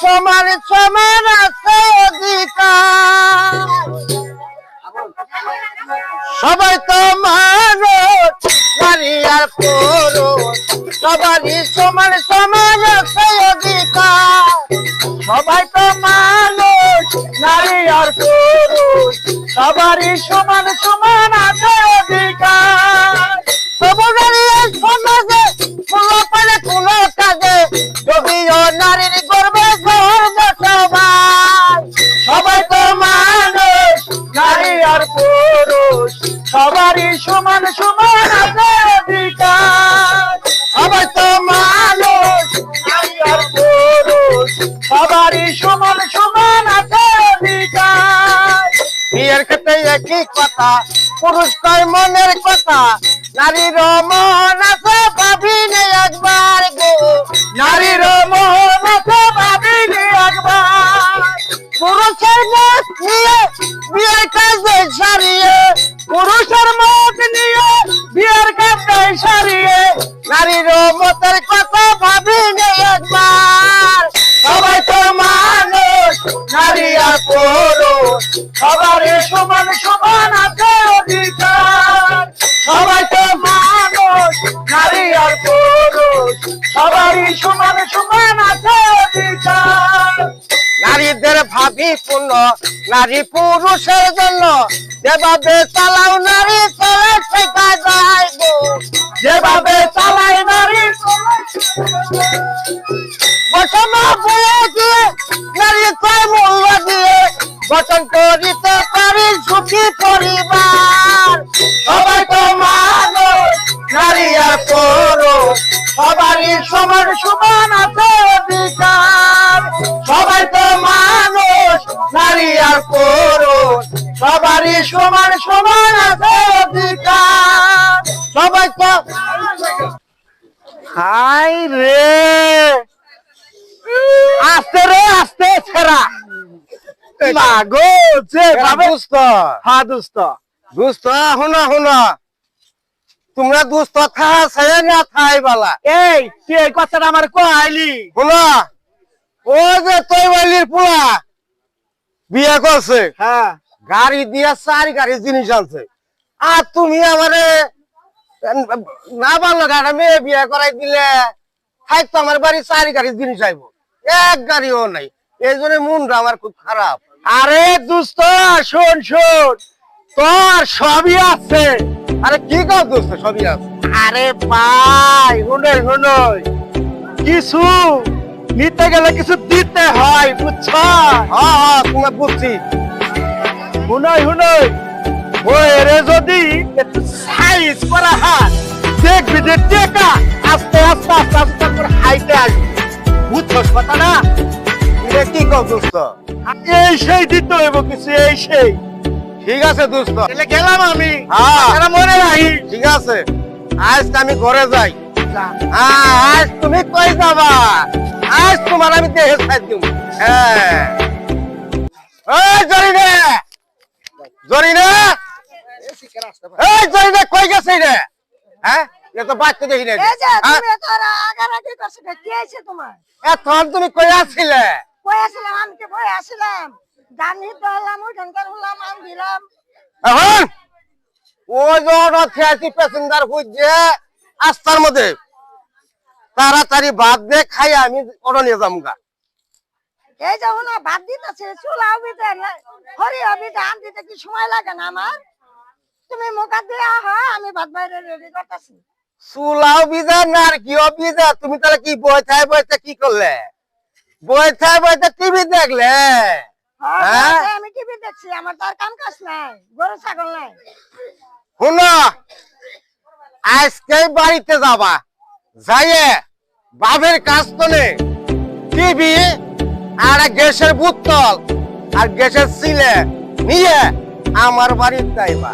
সমান সমান আছে অধিকার। সবাই তো মানুষ আর পুরুষ, সবারই সমান সমান আছে অধিকার। সবাই তো মানুষ, নারী আর পুরুষ, সবারই সমান সমান নারী পুরুষ, সবারই সমান সমান আছে অধিকার। তো মানুষ নারী আর পুরুষ, সবারই সমান সমান বিয়ের ক্ষেত্রে একই কথা, পুরুষ কয় মনের কথা নারীর মন আছে ভাবিনি একবার গো। নারীর মন নারী পুরুষের জন্য যেভাবে চালাও নারী চলে শেখা যায় গো যেভাবে চালাই নারী বসন বয়ে দিয়ে নারী কয় মূল্য দিয়ে। গঠন করিতে পারি, সুখী পরিবার হাই রে। আস্তে রে আস্তে ছেড়া। মাগো যে ভাবে দুস্থ। হ্যাঁ দোস্ত শুনা শুনা তোমরা দুস্থ থা ছায় না থাই বালা। এই তুই এই কথাটা আমার কইলি। শুনা ও যে তৈ বালির পোলা বিয়ে করছে। হ্যাঁ। গাড়ি দিয়া চারি গাড়ি জিনিস আনছে। আর তুমি আমারে না ভালো গাড়ি মেয়ে বিয়ে করাই দিলে থাকতো আমার বাড়ি চারি গাড়ি জিনিস আইব। এক গাড়িও নাই। এই জন্য মনটা আমার খুব খারাপ। আরে দোস্ত, শোন শোন। তোর সবই আছে। আরে কি কর দোস্ত, সবই আছে? আরে ভাই হুনই হুনই কিছু নিতে গেলে কিছু দিতে হয়, বুঝছ? হ্যাঁ হ্যাঁ তোমার বুঝছি। হুনই হুনই বইরে যদি একটু সাইজ করা হয় দেখবি যে টেকা আস্তে আস্তে আস্তে আস্তে করে হাইতে আসবে। বুঝছস কথা না এটা কি কর দোস্ত? এই সেই দিতে হইব কিছু এই সেই। ঠিক আছে দোস্ত। তাহলে গেলাম আমি। হ্যাঁ। মনে রাখি ঠিক আছে। আজ আমি ঘরে যাই। হ্যাঁ আজ তুমি কই যাবা? আজ তোমার আমি দেহে ছাই দিব। হ্যাঁ। এই জরিনে! জরিনে! এই জরিনে কই গেছে রে? হ্যাঁ? তো বাচ্চা দেখি না এই যে হ্যাঁ? তুমি তো আর আগারাগি করছ কে? কি হয়েছে তোমার? এখন তুমি কই আসছিলে কই আসলাম? আমি কি আসলাম? গান হিট হলাম হলাম আমি দিলাম। এখন ওই যে খেয়েছি প্যাসেঞ্জার খুঁজছে আস্তার মধ্যে। তাড়াতাড়ি ভাত দিয়ে খাই আমি অটো নিয়ে যাব গা। এই যে না ভাত দিতেছে চুলা হবিতে হরি হবিতে আন দিতে কি সময় লাগে না আমার? তুমি মুখা দিয়ে আহা আমি ভাত বাইরে রেডি করতেছি। চুলাও বিজা না আর কিও বিজা? তুমি তাহলে কি বই থাই বইতে কি করলে? বই থাই বইতে টিভি দেখলে? হ্যাঁ, হ্যাঁ? আমি টিভি দেখছি আমার তো আর কাম কাজ নাই গরু ছাগল নাই। শুনো আজকে বাড়িতে যাবা। যাইয়ে বাবের কাজ তোলে টিভি আর গ্যাসের বোতল আর গ্যাসের সিলে নিয়ে আমার বাড়িতে যাইবা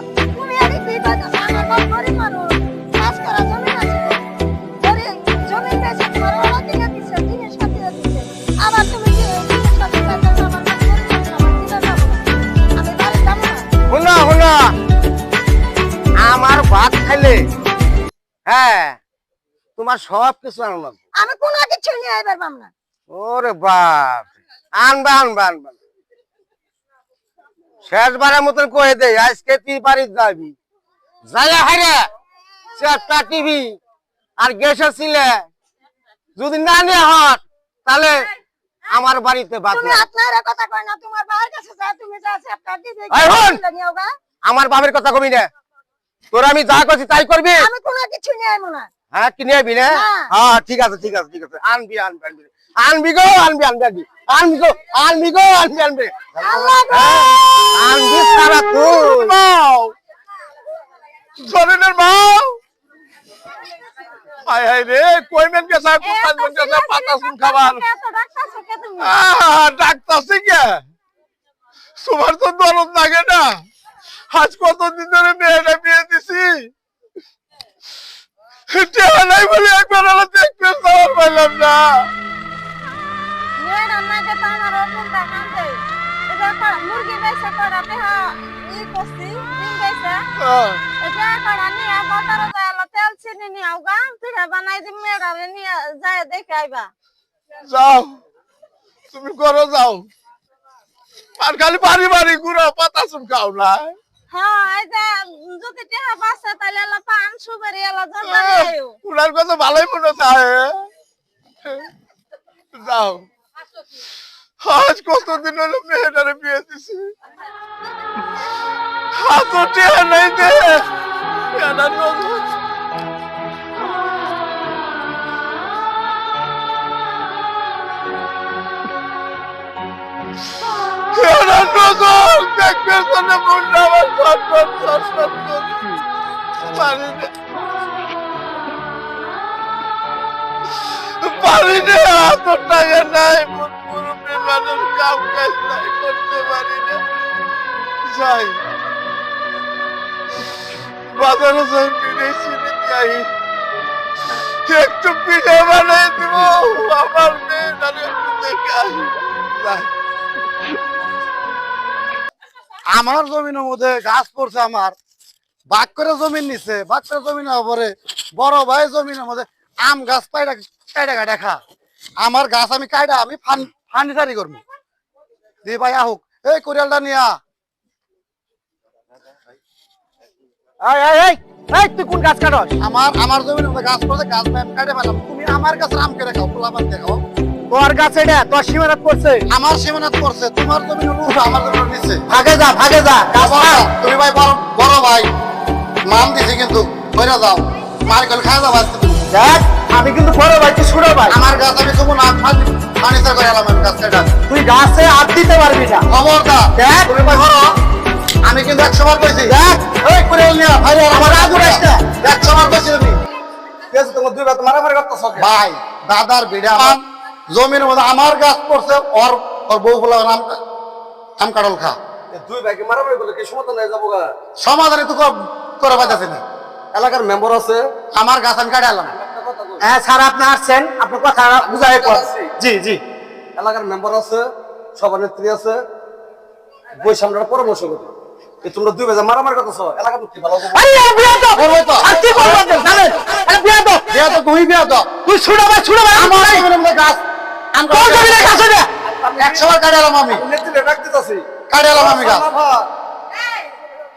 আমার ভাত খাইলে হ্যাঁ তোমার সব কিছু আমি কোনো কিছু নিয়ে আইবার পাম না। ওরে বাপ আনবা আনবা আনবা। শেষবারের মতন কয়ে দে আজকে তুই বাড়ি যাবি। চারটা টিভি আর ছিলে যদি না নিয়ে হট তাহলে আমার বাড়িতে কথা কয় না তোমার বাবার কাছে যা তুমি যা চ্যাপ্টার দিবে এই হন! নিও গা। আমার বাবার কথা কবি না। তোর আমি যা করছি তাই করবি? আমি কোনো কিছু নিয়ে না। হ্যাঁ কিনে আবি না। হ্যাঁ ঠিক আছে ঠিক আছে ঠিক আছে। আনবি আনবি আনবি। আনবি গো আনবি আনবি আনবি। আনবি গো আনবি গো আনবি আনবি। হ্যাঁ, আনবি সারা তুই মাও জরিনের মাও হায় হায় রে কই মেন গেছে কোথায় মেন গেছে পাতা শুন খাবার। এত ডাক্তার কে তুমি? আহ, ডাকতাছে কে? তোমার তো দরদ লাগে না। আজ কতদিন ধরে মেয়েটা বিয়ে দিছি। টেহা নাই বলে একবার হলো দেখতে যাওয়ার পাইলাম না। আমার মুরগি বেচে করা দেহা ই করছি। আহ, এটা করা নিয়ে বাজারে যায় তেল চিনি নিয়ে আউগা পিঠা বানাই দিম মেয়েরারে নিয়ে যায় দেখে আইবা। যাও। তুমি করো যাও। আর খালি বাড়ি বাড়ি ঘুরো পাতা শুন খাও না হ্যাঁ এই যে যদি টেহা বাসে এলা পান সুপারি এলা জর্দা নিয়ে উনার কথা ভালোই মনে হয়। যাও। আজ কতদিন হলো মেয়েটারে বিয়ে দিছি? হাত টেহা নাই দে। এটা নজর এটা নজর দেখবে শোনে মুন্ডা আমার সট সট সট সট পারি না পারি না এত টাকা নাই মুরব্বী মানুষ কাম কাজ নাই, করতে পারি না। যাই। বাজারে যাই একটু দিব, আমার মেয়েটারে একটু দেখে আমার জমিনের মধ্যে গাছ পড়ছে আমার। বাক করে জমিন নিছে বাক করে জমিন পরে বড় ভাই জমিনের মধ্যে আম গাছ পাইটা কাইটা কাইটা খা। আমার গাছ আমি কাইটা আমি ফার্নিচারি করব দি ভাই আহুক, এই কোরিয়ালটা নিয়া। এই এই এই এই তুই কোন গাছ কাটস? আমার আমার জমিনের মধ্যে গাছ পড়ছে গাছ আমি কাইটে পেলাম তুমি আমার গাছের আম কেটে খাও পোলা পান খাও। তোর গাছ এটা তোর সীমানাত করছে আমার সীমানাত পড়ছে তোমার উপর আমার জমিনের নিচে। ভাগে যা ভাগে যা গাছ তুমি ভাই বড় বড় ভাই মান দিছি কিন্তু কইরা যাও মার গেল খাওয়া যাব আজকে তুমি। দেখ আমি কিন্তু বড় ভাই তুই ছোট ভাই। আমার গাছ আমি তুমি না ফার্নিচার করে এলাম আমি গাছ কেটা তুই গাছে হাত দিতে পারবি না। খবরদার দেখ। তুমি ভাই বড়। আমি কিন্তু একশো বার কইছি। দেখ। করে নিয়া ভাই আমার আগুন আসছে একশো বার কইছি তুমি তোমার দুই বাত মারামারি করতেছ ভাই দাদার আমার জমির মধ্যে আমার গাছ পড়ছে ওর ওর বউ বলে আম আম কাটল খা। দুই ভাইকে মারামারি করলে কি সমাধান হয়ে যাব গা? সমাধানে তো কর- না। এলাকার মেম্বার আছে? আমার গাছ আমি কাটে এলাম একটা কথা হ্যাঁ স্যার আপনি আসছেন। আপনার কথা বুঝাই জি জি। এলাকার মেম্বার আছে সভানেত্রী আছে বই সামনে পরামর্শ করি এ তোমরা দুই যে মারামারি করতেছ? এলাকার লোক কি ভালো হবে? আরে বিয়া তো করব তো। আর কি করব আপনি জানেন? আরে বিয়া তো বিয়া তো তুমি বিয়া তো। তুই ছোট ভাই ছোট ভাই আমার জমির মধ্যে গাছ আম তোর জমিনে গাছ এটা একশো বার কাটে এলাম আমি। নেত্রীরে ডাক দিতাছি। কাটে এলাম আমি গাছ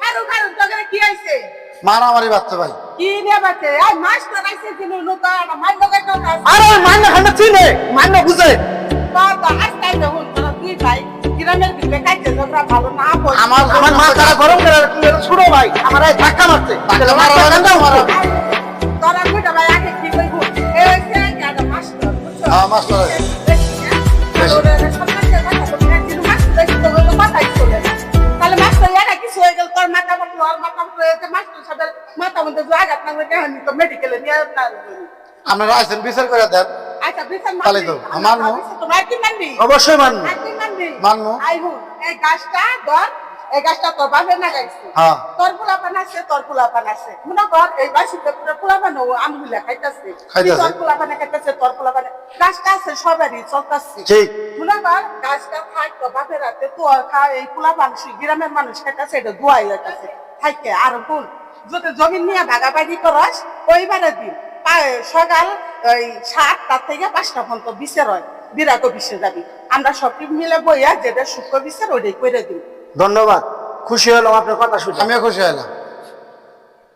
হারু হারু তোকে কি হইছে? মারামারি বাচ্চা ভাই। কি নিয়ে বাচ্চা আই দিন লগে আরে খান্না চিনে। মান্য বুঝে। তো তো আস্তাই তো হল ভাই? আমার আমার গরম করে তুই এর ছোট ভাই আমার এই ধাক্কা মারছে। ধাক্কা মারা লাগে না, মারা। তোরা দুইটা ভাই আগে কি কইব? এই হইছে একটা মাছ তো বুঝছ হ্যাঁ, হয়ে তোর আপনারা আইসেন বিচার করে দেন। আচ্ছা তাহলে তো, আমার মো- তোমার কি মানবি? অবশ্যই মানবো। মানবো। এই গাছটা ধর এই গাছটা তোর বাপে না গাইছে। হ্যাঁ। তোর পোলাপান আছে তোর পোলাপান আছে। মনে কর এই বাসিতে পুরো পোলাপান আমগুলা খাইতাছে। খাইতাছে। তোর পোলাপানে খাইতাছে তোর পোলাপানে গাছটা আছে সবারই চলতাছে। ঠিক। মনে কর গাছটা থাক তো বাপের হাতে তোর খা এই গ্রামের মানুষ খাইতাছে এটা লাগতেছে। থাকে আর ভুল। যদি জমি নিয়ে ভাগাভাগি করস ওইবারে দিন সকাল ওই সাতটা থেকে পাঁচটা পর্যন্ত বিচের হয়। বিরাট অফিসে যাবি আমরা সব মিলে বইয়া যেটা সুখ বিচার ওটাই করে দিব ধন্যবাদ। খুশি হলাম আপনার কথা শুনে। আমিও খুশি হলাম।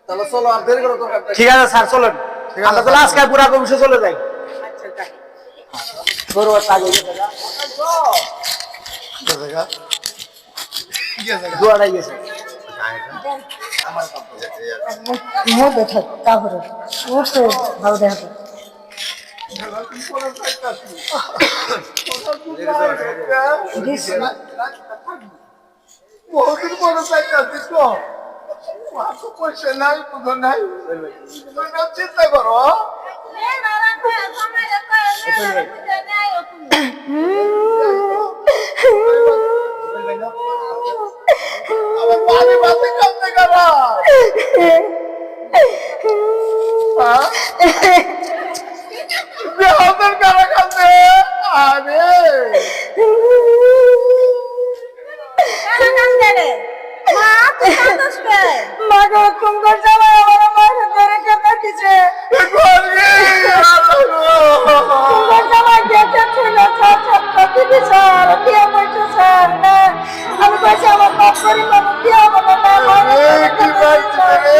তাহলে চলো আর দেরি করে। ঠিক আছে স্যার চলেন। আমরা তাহলে আজকে পুরা অফিসে চলে যাই। আচ্ছা যাই। গরু আগে ঠিক আছে গা? ঠিক আছে গা? দুয়ারাই গেছে মধ্যে থাক তারপরে উঠছে ভালো দেখা বহুদিন পরে চাইতেছিস তো মাথা পয়সা নাই কোথাও নাই চিন্তা করো আমার বাড়ি বাসে কাঁদতে বেহাদের কারা কাঁদতে আরে মাগো কুমড়র জামাই আমার মায়ের ধরে কেটে দিছে কুমড়র জামাই দেখে ছিল স্যার সব দিদি স্যার বিয়ে করছে স্যার না আমি কইছি আমার বাপ করি মানুষ বিয়ে হবে না কি বলছে রে?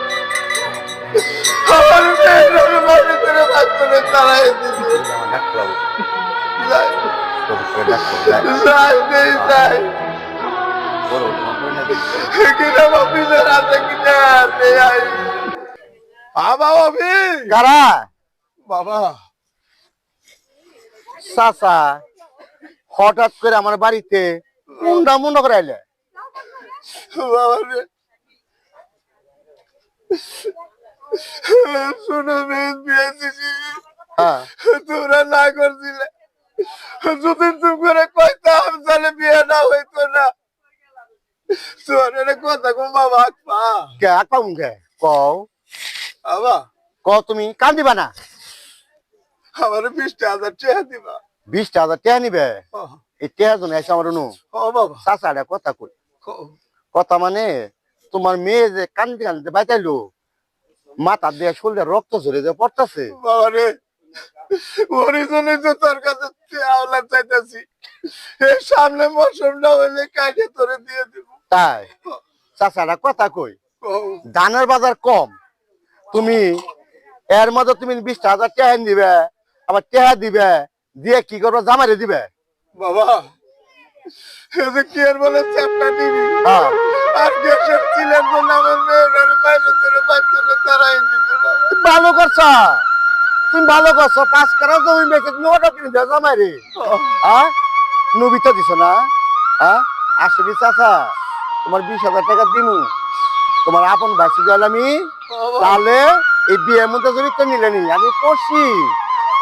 আমার মেয়ের বাড়ি করে বাচ্চারে তারাই যাই। যাই নেই যাই। কিনা অফিসের আছে কিনা নেই বাবা কারা? বাবা। চাচা হঠাৎ করে আমার বাড়িতে মুন্ডা মুন্ডা করে আইলে। বাবা শুনো মেয়ে বিয়ে দিছি। হ্যাঁ তোমরা না করছিলে। যদি তুমি করে কইতাম তাহলে বিয়ে না হইতো না। তোর কথা কম বাবা পা। কে আকা মুখে কও। বাবা। ক তুমি কান দিবা না? আমার বিশটা হাজার টাকা দিবা। বিশটা হাজার টাকা নিবে? ও, এই টাকা জন এসে আমার নু ও বাবা। চাচাটা কথা কই। ও, কথা মানে তোমার মেয়ে যে কান্দি কান্দি বাইতাইলো মাথা দিয়ে শরীরে রক্ত ঝরে যে পড়তেছে। তো তোর কাছে আওলা চাইতেছি। এই সামনে মৌসুমটা হইলে কাটে তোরে দিয়ে দিব। তাই? চাচাটা কথা কই? ধানের বাজার কম। তুমি এর মধ্যে তুমি বিশটা হাজার দিবে আবার দিবে দিয়ে কি করবে? জামাইরে দিবে। বাবা যে কি আর বলে দিবি। হ্যাঁ। আর গ্যাসের জন্য আমার মেয়েটার বাইরে বাচ্চাটা তারাই ভালো করছ? তুমি ভালো করছ? পাঁচ কারা জমি বেঁচে তুমি ওটা কিনে দেওয়া জামাইরে হ্যাঁ নবী তো দিছো না? হ্যাঁ আসলে চাচা তোমার বিশ হাজার টাকা দিমু। তোমার আপন বাসি গেল আমি। তাহলে এই বিয়ের মধ্যে যদি তো নিলে নি আমি পড়ছি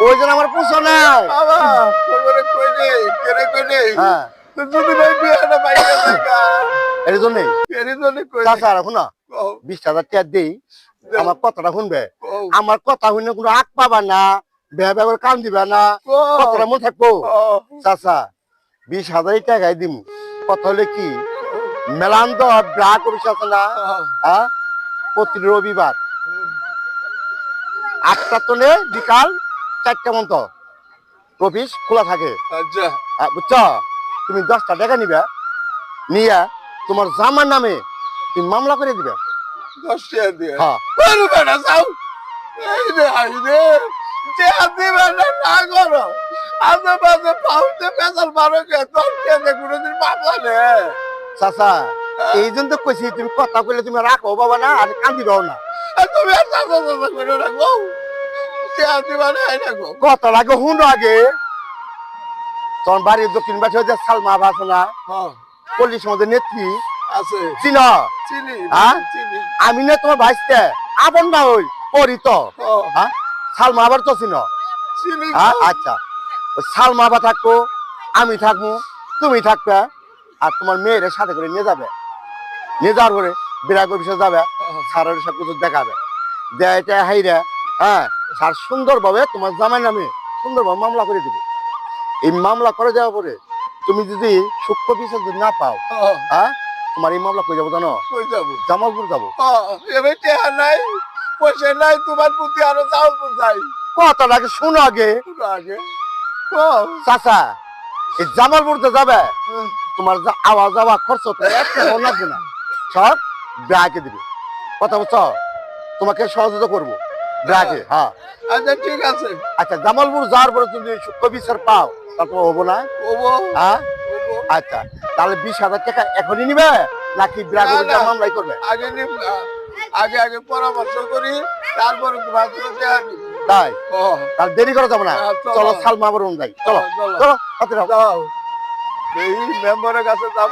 ওই জন্য আমার পুষো নাই? হ্যাঁ। যদি নাই বিয়েটা বাইরে থাকা এর জন্যই এরই জন্য কই? চাচা রাখো না ও, টাকা দিই আমার কথাটা শুনবে? আমার কথা শুনে কোনো আগ পাবা না বেয়া বেয়া করে কান দিবে না কথাটা মনে থাকব? চাচা বিশ হাজারই টাকাই দিম। কথা হলে কি মেলান্ত ব্রাক অফিস আছে না? হ্যাঁ? প্রতি রবিবার। আটটা তলে বিকাল চারটা মন্ত অফিস খোলা থাকে। আচ্ছা। বুঝছ? তুমি দশটা টাকা নিবে নিয়ে তোমার জামার নামে তুমি মামলা করে দিবে। দশ টাকা দিয়ে। হ্যাঁ। আরে বেটা যাও এই রে আই রে যে আদি বেটা না করো। আজে বাজে পাউতে পেছাল মারো কে? তোর কে দে কোনোদিন মামলা নে। চাচা এই জন্য তো কইছি তুমি কথা কইলে তুমি রাখো বাবা না আর কান্দিবাও না। আর তুমি আর চাচা চাচা করে রাখো। যে আদি মানে আই কত লাগে হুন্ড আগে। তোমার বাড়ির দক্ষিণ পাশে ওই সালমা আভা আছে না হ্যাঁ। সমাজের নেত্রী। আছে। চিন? হ্যাঁ? আমি না তোমার ভাইসতে আপন না হই পরি তো হ্যাঁ? সালমা আবার তো চিনো? আচ্ছা। ওই সালমা আবার থাকব আমি থাকব তুমি থাকবে আর তোমার মেয়ের সাথে করে নিয়ে যাবে। নিয়ে যাওয়ার পরে বিরাট অফিসে যাবে স্যারের সব কিছু দেখাবে। দেয়টা হাইরা হ্যাঁ? স্যার সুন্দরভাবে তোমার জামাই নামে সুন্দরভাবে মামলা করে দিবে। এই মামলা করে দেওয়ার পরে তুমি যদি সূক্ষ্ম বিচার যদি না পাও হ্যাঁ? তোমার এই মামলা কই যাব জানো? যাব? জামালপুর যাব। নাই পয়সা নাই তোমার প্রতি আরও চাউল যাই। কথাটাকে শোনো আগে। আগে। চাচা এই জামালপুর তো যাবে। তোমার যা আওয়াজ যাওয়া খরচ লাগবে না। সব ব্রাকে দিবে। কথা বলছো? তোমাকে সহযোগিতা করব। ব্রাকে হ্যাঁ। আচ্ছা ঠিক আছে। আচ্ছা জামালপুর যাওয়ার পরে তুমি সূক্ষ্ম বিচার পাও তারপর হব না? হ্যাঁ। আচ্ছা তাহলে বিশ হাজার টাকা এখনই নিবে? নাকি না। মামলাই করবে? আগে আগে আগে পরামর্শ করি তারপর তাই? ও। তাহলে দেরি করা যাবে না। হ্যাঁ, চলো। সাল সালমা আবার যাই চলো চলো। চলো। মেম্বারের কাছে যাব।